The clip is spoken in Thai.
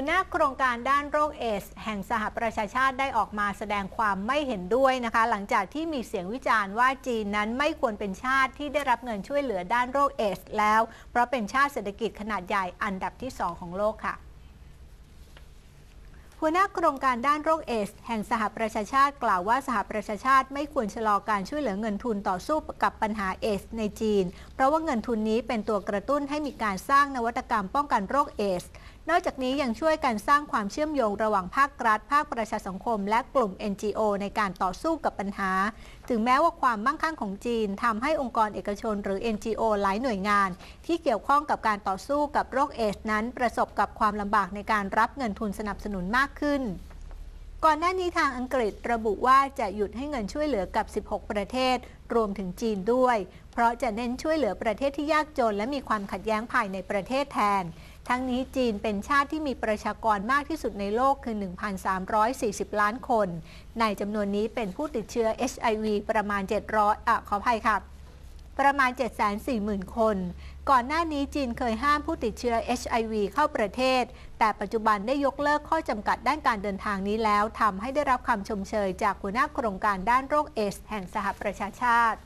หัวหน้าโครงการด้านโรคเอส แห่งสหประชาชาติได้ออกมาแสดงความไม่เห็นด้วยนะคะ หลังจากที่มีเสียงวิจารณ์ว่าจีนนั้นไม่ควรเป็นชาติที่ได้รับเงินช่วยเหลือด้านโรคเอส แล้ว เพราะเป็นชาติเศรษฐกิจขนาดใหญ่อันดับที่ 2 ของโลกค่ะ หัวหน้าโครงการด้านโรคเอส แห่งสหประชาชาติกล่าวว่าสหประชาชาติไม่ควรชะลอการช่วยเหลือเงินทุนต่อสู้กับปัญหาเอส ในจีน เพราะว่าเงินทุนนี้เป็นตัวกระตุ้นให้มีการสร้างนวัตกรรมป้องกันโรคเอส นอกจากนี้ยังช่วยกันสร้างความเชื่อมโยงระหว่างภาครัฐ ภาคประชาสังคม และกลุ่ม NGO ในการต่อสู้กับปัญหา ถึงแม้ว่าความมั่งคั่งของจีนทำให้องค์กรเอกชน หรือ NGO หลายหน่วยงาน ที่เกี่ยวข้องกับการต่อสู้กับโรคเอส นั้นประสบกับความลำบากในการรับเงินทุนสนับสนุนมากขึ้น ก่อนหน้านี้ทางอังกฤษระบุว่าจะหยุดให้เงินช่วยเหลือกับ 16 ประเทศ รวมถึงจีนด้วย เพราะจะเน้นช่วยเหลือประเทศที่ยากจน และมีความขัดแย้งภายในประเทศแทน ทั้งนี้จีนเป็นชาติที่มีประชากรมากที่สุดในโลกคือ 1,340 ล้านคน ในจำนวนนี้เป็นผู้ติดเชื้อ HIV ประมาณ 700อะขออภัยค่ะ ประมาณ 740,000 คน ก่อนหน้านี้จีนเคยห้ามผู้ติดเชื้อ HIV เข้าประเทศ แต่ปัจจุบันได้ยกเลิกข้อจำกัดด้านการเดินทางนี้แล้วทำให้ได้รับคำชมเชยจากหัวหน้าโครงการด้านโรคเอส แห่งสหประชาชาติ